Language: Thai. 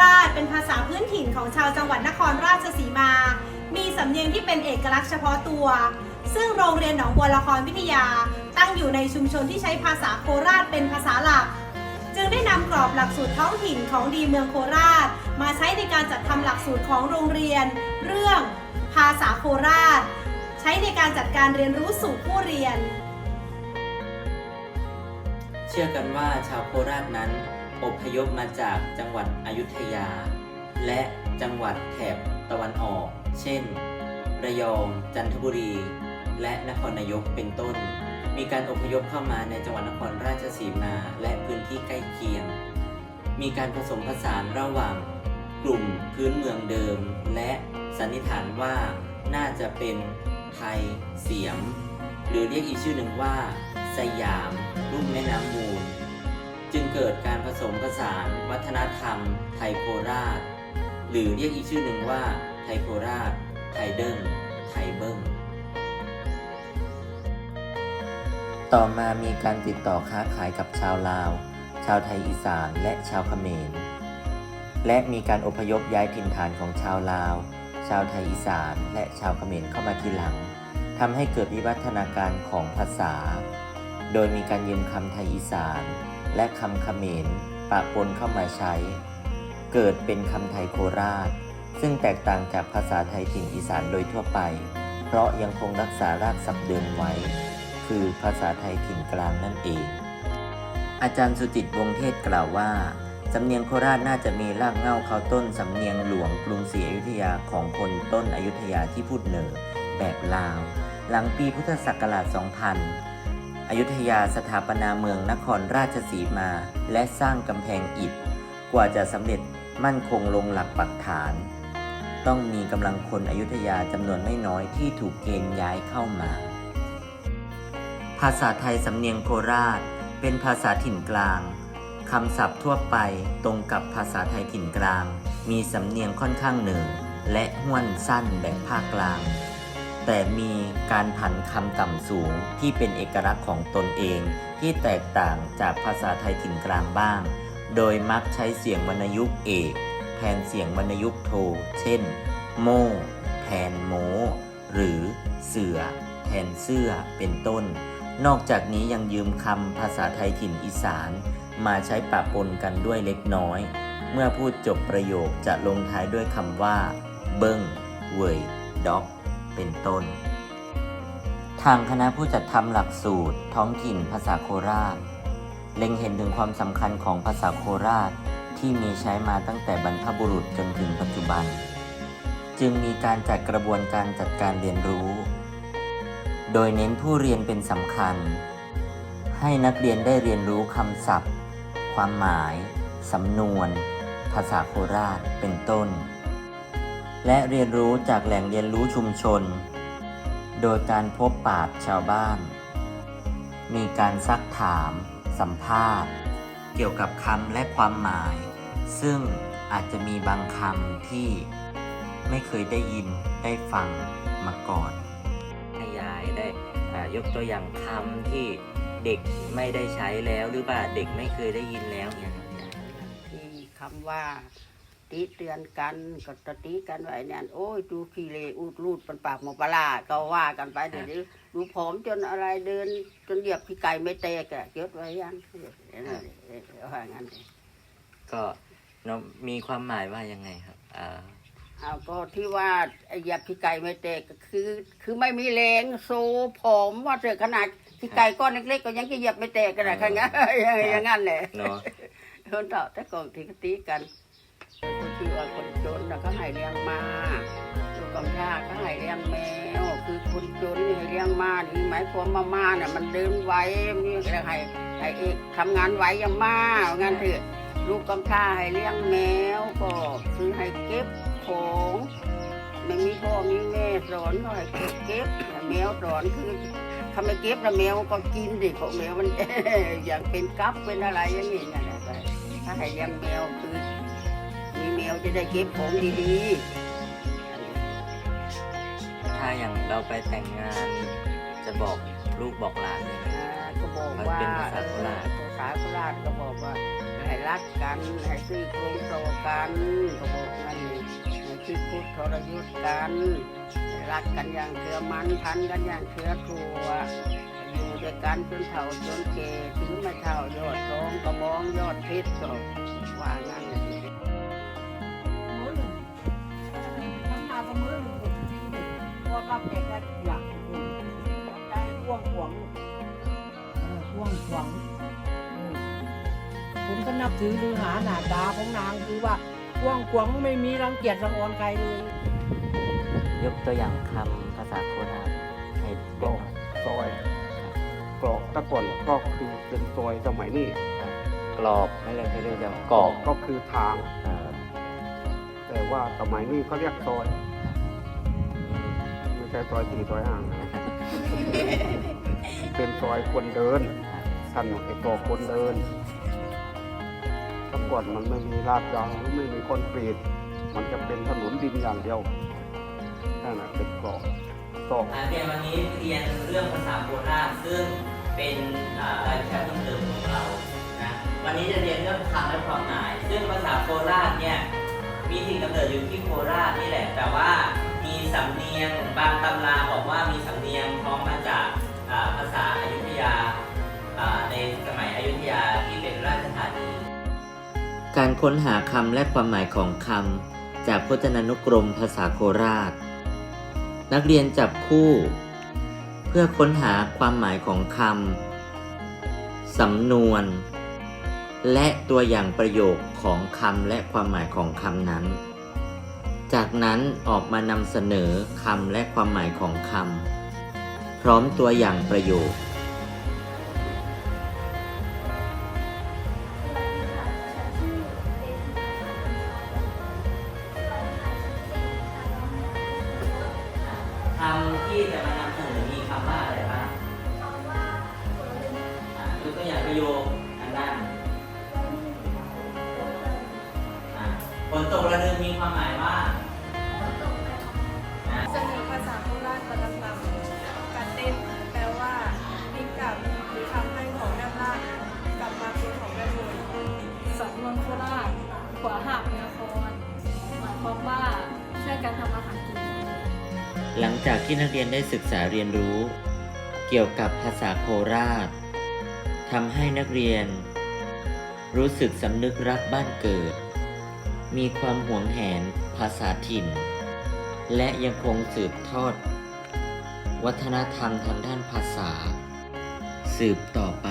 ราช เป็นภาษาพื้นถิ่นของชาวจังหวัดนครราชสีมา มีสำเนียงที่เป็นเอกลักษณ์เฉพาะตัว ซึ่งโรงเรียนหนองบัวละครวิทยา ตั้งอยู่ในชุมชนที่ใช้ภาษาโคราชเป็นภาษาหลัก จึงได้นำกรอบหลักสูตรท้องถิ่นของดีเมืองโคราช มาใช้ในการจัดทำหลักสูตรของโรงเรียน เรื่อง ภาษาโคราช ใช้ในการจัดการเรียนรู้สู่ผู้เรียน เชื่อกันว่าชาวโคราชนั้น อพยพมาจากจังหวัดอยุธยา และจังหวัดแถบตะวันออก เช่น ระยอง จันทบุรี และนครนายกเป็นต้น มีการอพยพเข้ามาในจังหวัดนครราชสีมาและพื้นที่ใกล้เคียง มีการผสมผสานระหว่างกลุ่มพื้นเมืองเดิม และสันนิษฐานว่าน่าจะเป็นไทยเสียม หรือเรียกอีกชื่อหนึ่งว่า สยามรุ่มแม่น้ำมูล จึงเกิดการผสมผสานวัฒนธรรม ไทยโคราช หรือเรียกอีกชื่อหนึ่งว่า ไทยโคราช ไทยเดิ้งไทยเบิ้งต่อมามีการติดต่อค้าขายกับชาวลาว ชาวไทยอีสานและชาวเขมร และมีการอพยพย้ายถิ่นฐานของชาวลาว ชาวไทยอีสานและชาวเขมรเข้ามาทีหลังทำให้เกิดวิวัฒนาการของภาษา โดยมีการยืมคำไทยอีสาน และคำเขมรปะปนเข้ามาใช้ เกิดเป็นคำไทยโคราช ซึ่งแตกต่างจากภาษาไทยถิ่นอีสานโดยทั่วไป เพราะยังคงรักษารากศัพท์เดิมไว้ คือภาษาไทยถิ่นกลางนั่นเอง อาจารย์สุจิตวงศ์เทศกล่าวว่าสำเนียงโคราชน่าจะมีรากเหง้าเขาต้นสำเนียงหลวงกรุงศรีอยุธยาของคนต้นอยุธยาที่พูดเหนือแบบลาว หลังปีพุทธศักราช 2000 อยุธยาสถาปนาเมืองนครราชสีมา และสร้างกำแพงอิฐ กว่าจะสำเร็จมั่นคงลงหลักปักฐาน ต้องมีกำลังคนอยุธยาจำนวนไม่น้อยที่ถูกเกณฑ์ย้ายเข้ามา ภาษาไทยสำเนียงโคราช เป็นภาษาถิ่นกลางคำศัพท์ทั่วไปตรงกับภาษาไทยถิ่นกลาง มีสำเนียงค่อนข้างเหนือและห้วนสั้นแบบภาคกลาง แต่มีการผันคำต่ำสูงที่เป็นเอกลักษณ์ของตนเอง ที่แตกต่างจากภาษาไทยถิ่นกลางบ้าง โดยมักใช้เสียงวรรณยุกต์เอกแทนเสียงวรรณยุกต์โท เช่น โม่แทนโมหรือเสือ แทนเสื้อเป็นต้น นอกจากนี้ยังยืมคำภาษาไทยถิ่นอีสาน มาใช้ปะปนกันด้วยเล็กน้อย เมื่อพูดจบประโยคจะลงท้ายด้วยคำว่า เบิ้งเวยด็อก เป็นต้น ทางคณะผู้จัดทำหลักสูตร ท้องถิ่นภาษาโคราช เล็งเห็นถึงความสำคัญของภาษาโคราชที่มีใช้มาตั้งแต่บรรพบุรุษจนถึงปัจจุบัน จึงมีการจัดกระบวนการจัดการเรียนรู้ โดยเน้นผู้เรียนเป็นสำคัญ ให้นักเรียนได้เรียนรู้คำศัพท์ ความหมาย สำนวน ภาษาโคราชเป็นต้น และเรียนรู้จากแหล่งเรียนรู้ชุมชน โดยการพบปะชาวบ้าน มีการซักถาม สัมภาษณ์ เกี่ยวกับคำและความหมาย ซึ่งอาจจะมีบางคำที่ไม่เคยได้ยินได้ฟังมาก่อน ขยายได้อ่ายกตัวอย่างคำที่เด็กไม่ได้ใช้แล้วหรือว่าเด็กไม่เคยได้ยินแล้วเนี่ยครับที่คำว่า ตีเตือนกันก็ตะตีกันไว้เนี่ยโอ้ยดูขี้เลอูดรูดเป็นปากหมอปลาร้าก็ว่ากันไปเดี๋ยวนี้ดูผอมจนอะไรเดิน จนเหยียบขี้ไก่ไม่เตะแกยศไว้ยังว่างั้นก็เนาะมีความหมายว่ายังไงครับอ่าเอาก็ที่ว่าไอ้เหยียบขี้ไก่ไม่เตะก็คือ คือไม่มีแรงโซผอมว่าเถอะขนาดขี้ไก่ก้อนเล็กๆก็ยังจะเหยียบไม่เตะกันนะขนาดอย่างนั้นแหละเนาะคนเฒ่าแต่ก่อนที่เขาตีกัน คนที่ว่าคนจนน่ะเขาให้เลี้ยงมาลูกกำพร้าเขาให้เลี้ยงแมวคือคนจนให้เลี้ยงมานี่หมายความว่ามาเนี่ยมันเดินไหวนี่ก็ให้ให้เอกทำงานไหวอยังมาว่างั้นเถอะลูกกำพร้าให้เลี้ยงแมวก็คือให้เก็บของไม่มีพ่อมีแม่สอนก็ให้เก็บเก็บแมวสอนคือทำไมเก็บแล้วแมวก็กินดิของแมวมันอย่างเป็นกั๊บเป็นอะไรอย่างนี้นะถ้าให้เลี้ยงแมวคือ มีแมวจะได้เก็บของดีๆถ้าอย่างเราไปแต่งงาน จะบอกลูกบอกหลานเลยนะอ่าก็บอกว่ามันเป็นภาษาโคราช ภาษาาโคราชก็บอกว่าให้รักกันให้ซื้อโครงโตกันก็บอกงั้นนี่ให้คิดพุทธทรยุทธ์กันให้รักกันอย่างเชื่อมันพันกันอย่างเชื่อทัวอยู่ด้วยกันจนเฒ่าจนแก่ถึงไม่เฒ่ายอดทองกระบองยอดเพชรก็ พวกรับเด็กก็อยากใจห่วงหวงห่วงหวงผมก็นับถือลือหาหน้าตาของนางคือว่าห่วงหวงไม่มีรังเกียจรังออนใครเลย ยกตัวอย่างคำภาษาโคราชให้กรอกซอยกรอกแตะก่อนก็คือเป็นซอยสมัยนี้กรอบไม่เลยเขาเรียกว่ากรอบก็คือทางอ่าแต่ว่าสมัยนี้เขาเรียกซอยไม่ใช่ซอยสี่ซอยห้าเป็นซอยคนเดินถนนไอ้กรอกคนเดินแตะก่อนมันไม่มีลาดยางไม่มีคอนกรีตมันจะเป็นถนนดินอย่างเดียวนั่นแหะเป็นกรอกซอกอ่าเรียนวันนี้เรียนเรื่องภาษาโคราชซึ่งเป็นอ่ารายวิชาเพิ่มเติมของเรานะวันนี้จะเรียนเรื่องคำและความหมาย ซึ่งภาษาโคราชเนี่ยมีถิ่นกำเนิดอยู่ที่โคราช ค้นหาคำและความหมายของคำจากพจนานุกรมภาษาโคราช นักเรียนจับคู่ เพื่อค้นหาความหมายของคำสำนวน และตัวอย่างประโยคของคำและความหมายของคำนั้น จากนั้นออกมานำเสนอคำและความหมายของคำพร้อมตัวอย่างประโยคำที่จะมานำเสนอมีคำว่าอะไรบ้างอะยกตัวอย่างประโยคทางด้านอะฝนตกระดึงมีความหมายว่า จากที่นักเรียนได้ศึกษาเรียนรู้ เกี่ยวกับภาษาโคราชทำให้นักเรียน รู้สึกสำนึกรักบ้านเกิด มีความหวงแหนภาษาถิ่น และยังคงสืบทอด วัฒนธรรมทางด้านภาษา สืบต่อไป